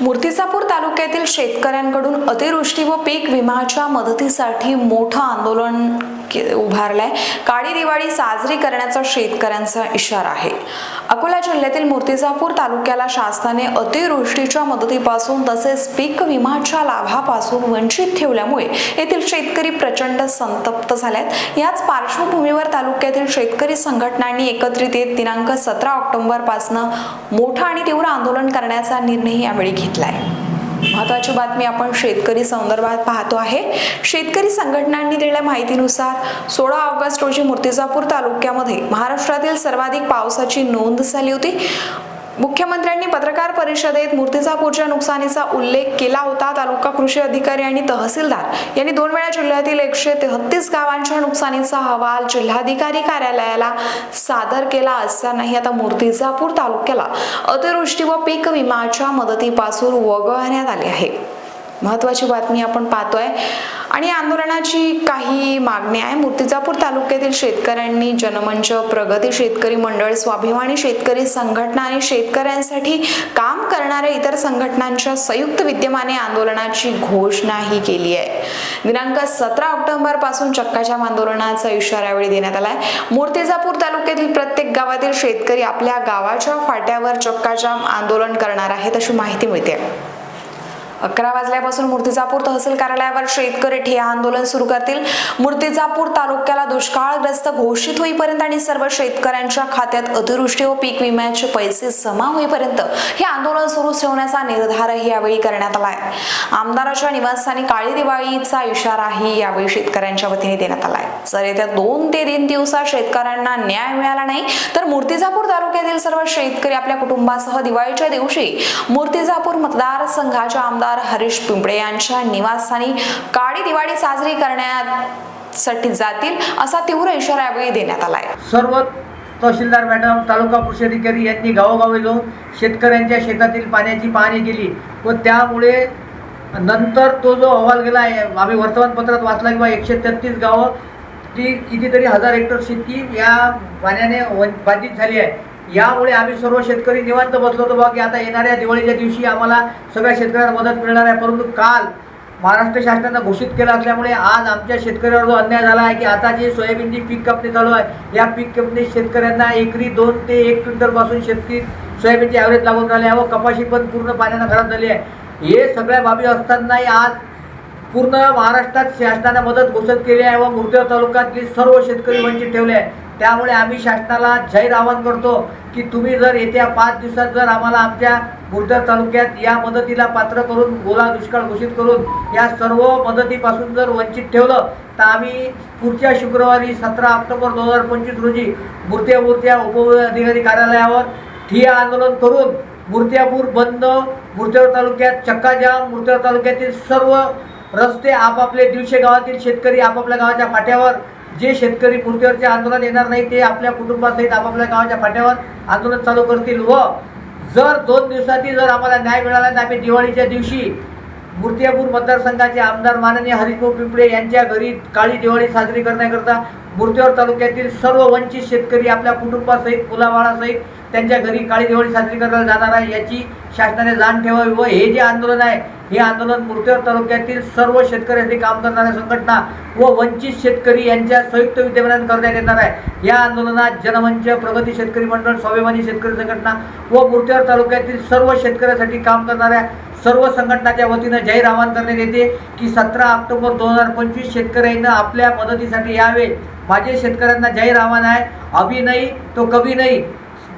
मूर्तिजापूर तालुक्यातील शेतकऱ्यांकडून अतिवृष्टी व पीक विम्याच्या मदतीसाठी मोठं आंदोलन उभारलाय. काळी दिवाळी साजरी करण्याचा शेतकऱ्यांचा इशारा आहे. अकोला जिल्ह्यातील मूर्तिजापूर तालुक्याला शासनाने अतिवृष्टीच्या मदतीपासून तसेच पीक विमाच्या लाभापासून वंचित ठेवल्यामुळे येथील शेतकरी प्रचंड संतप्त झाल्यात याच पार्श्वभूमीवर तालुक्यातील शेतकरी संघटनांनी एकत्रित येत दिनांक सतरा ऑक्टोबरपासून मोठं आणि तीव्र आंदोलन करण्याचा निर्णय यावेळी घेतलाय. महत्वाची बातमी आपण शेतकरी संदर्भात पाहतो आहे. शेतकरी संघटनांनी दिलेल्या माहितीनुसार सोळा ऑगस्ट रोजी मूर्तिजापूर तालुक्यामध्ये महाराष्ट्रातील सर्वाधिक पावसाची नोंद झाली होती. मुख्यमंत्र्यांनी पत्रकार परिषदेत मूर्तिजापूरच्या नुकसानीचा उल्लेख केला होता. तालुका कृषी अधिकारी आणि तहसीलदार यांनी दोन वेळा जिल्ह्यातील एकशे तेहतीस गावांच्या नुकसानीचा अहवाल जिल्हाधिकारी कार्यालयाला सादर केला असतानाही आता मूर्तिजापूर तालुक्याला अतिवृष्टी व पीक विमाच्या मदतीपासून वगळण्यात आले आहे. महत्वाची बातमी आपण पाहतोय. आणि आंदोलनाची काही मागणी आहे. मूर्तिजापूर तालुक्यातील शेतकऱ्यांनी जनमंच प्रगती शेतकरी मंडळ स्वाभिमानी शेतकरी संघटना आणि शेतकऱ्यांसाठी काम करणाऱ्या इतर संघटनांच्या संयुक्त विद्यमाने आंदोलनाची घोषणाही केली आहे. दिनांक सतरा ऑक्टोबरपासून चक्काजाम आंदोलनाचा इशारा यावेळी देण्यात आलाय. मूर्तिजापूर तालुक्यातील प्रत्येक गावातील शेतकरी आपल्या गावाच्या फाट्यावर चक्काजाम आंदोलन करणार आहेत अशी माहिती मिळते. अकरा वाजल्यापासून मूर्तिजापूर तहसील कार्यालयावर शेतकरी ठिय्या आंदोलन सुरू करतील. मूर्तिजापूर तालुक्याला दुष्काळग्रस्त घोषित होईपर्यंत आणि सर्व शेतकऱ्यांच्या खात्यात अतिवृष्टी व पीक विम्याचे पैसे जमा होईपर्यंत हे आंदोलन सुरू ठेवण्याचा निर्धारही यावेळी करण्यात आलाय आमदाराच्या निवासस्थानी काळी दिवाळीचा इशाराही यावेळी शेतकऱ्यांच्या वतीने देण्यात आलाय जर येत्या दोन ते तीन दिवसात शेतकऱ्यांना न्याय मिळाला नाही तर मूर्तिजापूर तालुक्यातील सर्व शेतकरी आपल्या कुटुंबासह दिवाळीच्या दिवशी मूर्तिजापूर मतदारसंघाच्या आमदार हरीश पिंपळे यांच्या निवासस्थानी काळी दिवाळी साजरी करण्यासाठी जातील असा तीव्र इशारा यावेळी देण्यात आलाय. सर्व तहसीलदार मॅडम तालुका कृषी अधिकारी यांनी गावोगावी जाऊन शेतकऱ्यांच्या शेतातील पाण्याची पाहणी केली व त्यामुळे नंतर तो जो अहवाल गेला आहे आम्ही वर्तमानपत्रात वाचला किंवा एकशे तेहतीस गावं ती कितीतरी हजार हेक्टर शेती या पाण्याने वन बाधित झाली आहे. यामुळे आम्ही सर्व शेतकरी निवांत बसलो होतो बा की आता येणाऱ्या दिवाळीच्या दिवशी आम्हाला सगळ्या शेतकऱ्यांना मदत मिळणार आहे. परंतु काल महाराष्ट्र शासनानं घोषित केलं असल्यामुळे आज आमच्या शेतकऱ्यावर जो अन्याय झाला आहे की आता जे सोयाबीनची पीक कापणी चालू आहे या पीक कापणीत शेतकऱ्यांना एकरी दोन ते एक क्विंटलपासून शेतकरी सोयाबीनची ॲव्हरेज लागून राहिली आहे. व कपाशी पण पूर्ण पाण्यानं खराब झाली आहे. हे सगळ्या बाबी असतानाही आज पूर्ण महाराष्ट्रात शासनानं मदत घोषित केली आहे व मुर्देव तालुक्यातली सर्व शेतकरी वंचित ठेवले आहे. त्यामुळे आम्ही शासनाला जाहीर आवाहन करतो की तुम्ही जर येत्या पाच दिवसात जर आम्हाला आमच्या मुर्देव तालुक्यात या मदतीला पात्र करून गोला दुष्काळ घोषित करून या सर्व मदतीपासून जर वंचित ठेवलं तर आम्ही पुढच्या शुक्रवारी सतरा ऑक्टोबर दोन हजार पंचवीस रोजी मूर्त्यापूरच्या उपअधिकारी कार्यालयावर ठिया आंदोलन करून मूर्त्यापूर बंद मूर्तेवर तालुक्यात चक्काजाम मूर्तेवर तालुक्यातील सर्व रस्ते आपापले दीडशे गावातील शेतकरी आपापल्या गावाच्या फाट्यावर जे शेतकरी मूर्तीवरचे आंदोलन येणार नाही ते आपल्या कुटुंबासहित आपापल्या गावाच्या फाट्यावर आंदोलन चालू करतील व जर दोन दिवसातील जर आम्हाला न्याय मिळाला तर आम्ही दिवाळीच्या दिवशी मूर्तियापूर मतदारसंघाचे आमदार माननीय हरिभाऊ पिंपळे यांच्या घरी काळी दिवाळी साजरी करण्याकरता मूर्तीवर तालुक्यातील सर्व वंचित शेतकरी आपल्या कुटुंबासहित मुलाबाळासहित त्यांच्या घरी काळी दिवाळी साजरी करायला जाणार आहे. याची शासनाने जाण ठेवावी व हे जे आंदोलन आहे हे आंदोलन मूर्तीवर तालुक्यातील सर्व शेतकऱ्यांसाठी काम करणाऱ्या संघटना व वंचित शेतकरी यांच्या संयुक्त विद्यमानात करण्यात येणार आहे. या आंदोलनात जनमंच प्रगती शेतकरी मंडळ स्वाभिमानी शेतकरी संघटना व मूर्तीवर तालुक्यातील सर्व शेतकऱ्यांसाठी काम करणाऱ्या सर्व संघटनाच्या वतीनं जाहीर आवाहन करण्यात येते की सतरा ऑक्टोबर दोन हजार पंचवीस शेतकऱ्यांना आपल्या मदतीसाठी यावे माझे शेतकऱ्यांना जाहीर आव्हान आहे अभिनयी तो कभी नाही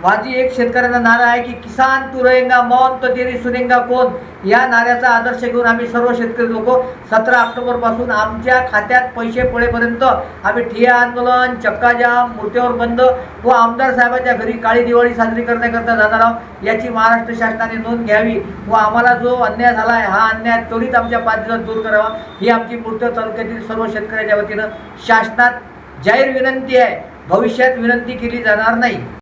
माझी एक शेतकऱ्यांना नारा आहे की किसान तू रहेंगा मौन तो तेरी सुनेंगा कोण? या नाऱ्याचा आदर्श घेऊन आम्ही सर्व शेतकरी लोक सतरा ऑक्टोबरपासून आमच्या खात्यात पैसे पडेपर्यंत आम्ही ठिया आंदोलन चक्काजाम मूर्तीवर बंद व आमदार साहेबांच्या घरी काळी दिवाळी साजरी करण्याकरता जाणार आहोत. याची महाराष्ट्र शासनाने नोंद घ्यावी व आम्हाला जो अन्याय झाला आहे हा अन्याय त्वरित आमच्या पाच दिवसात दूर करावा. ही आमची मूर्ती तालुक्यातील सर्व शेतकऱ्याच्या वतीनं शासनात जाहीर विनंती आहे. भविष्यात विनंती केली जाणार नाही.